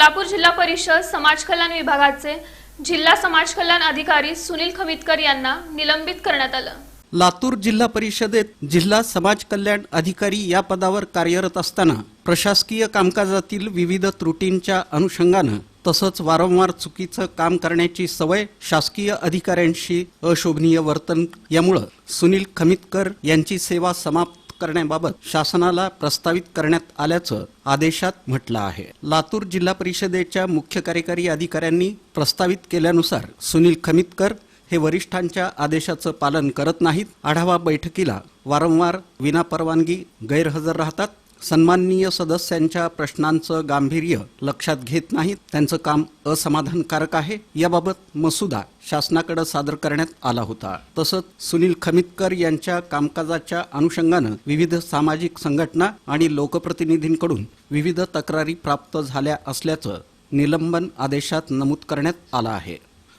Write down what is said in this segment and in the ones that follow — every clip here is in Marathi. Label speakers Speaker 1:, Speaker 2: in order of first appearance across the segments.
Speaker 1: सोलापूर जिल्हा परिषद समाज कल्याण विभागाचे जिल्हा समाज कल्याण अधिकारी सुनील खमितकर यांना निलंबित करण्यात आलं.
Speaker 2: लातूर जिल्हा परिषदेत जिल्हा समाज कल्याण अधिकारी या पदावर कार्यरत असताना प्रशासकीय कामकाजातील विविध त्रुटींच्या अनुषंगानं तसंच वारंवार चुकीचं काम करण्याची सवय शासकीय अधिकाऱ्यांशी अशोभनीय वर्तन यामुळं सुनील खमितकर यांची सेवा समाप्त करण्याबाबत शासनाला प्रस्तावित करण्यात आल्याचं आदेशात म्हटलं आहे. लातूर जिल्हा परिषदेच्या मुख्य कार्यकारी अधिकाऱ्यांनी प्रस्तावित केल्यानुसार सुनील खमितकर हे वरिष्ठांच्या आदेशाचं पालन करत नाहीत. आढावा बैठकीला वारंवार विनापरवानगी गैरहजर राहतात. सन्माननीय सदस्यांच्या प्रश्नांचं गांभीर्य लक्षात घेत नाहीत त्यांचं काम असमाधानकारक आहे. याबाबत मसुदा शासनाकडे सादर करण्यात आला होता. तसंच सुनील खमितकर यांच्या कामकाजाच्या अनुषंगानं विविध सामाजिक संघटना आणि लोकप्रतिनिधींकडून विविध तक्रारी प्राप्त झाल्या असल्याचं निलंबन आदेशात नमूद करण्यात आलं आहे.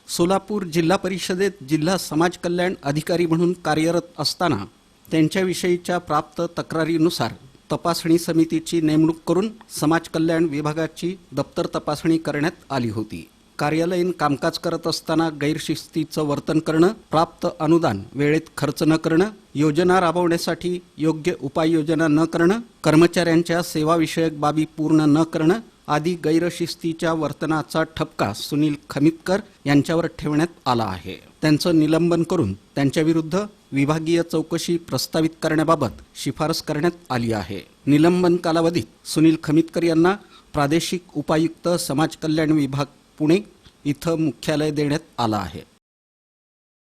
Speaker 2: सोलापूर जिल्हा परिषदेत जिल्हा समाज कल्याण अधिकारी म्हणून कार्यरत असताना त्यांच्याविषयीच्या प्राप्त तक्रारीनुसार तपासणी समितीची नेमणूक करून समाज कल्याण विभागाची दप्तर तपासणी करण्यात आली होती. कार्यालयीन कामकाज करत असताना गैरशिस्तीचं वर्तन करणं प्राप्त अनुदान वेळेत खर्च न करणं योजना राबवण्यासाठी योग्य उपाययोजना न करणं कर्मचाऱ्यांच्या सेवाविषयक बाबी पूर्ण न करणं आदी गैरशिस्तीच्या वर्तनाचा ठपका सुनील खमितकर यांच्यावर ठेवण्यात आला आहे. त्यांचं निलंबन करून त्यांच्याविरुद्ध विभागीय चौकशी प्रस्तावित करण्याबाबत शिफारस करण्यात आली आहे. निलंबन कालावधीत सुनील खमितकर यांना प्रादेशिक उपायुक्त समाज कल्याण विभाग पुणे इथं मुख्यालय देण्यात आलं आहे.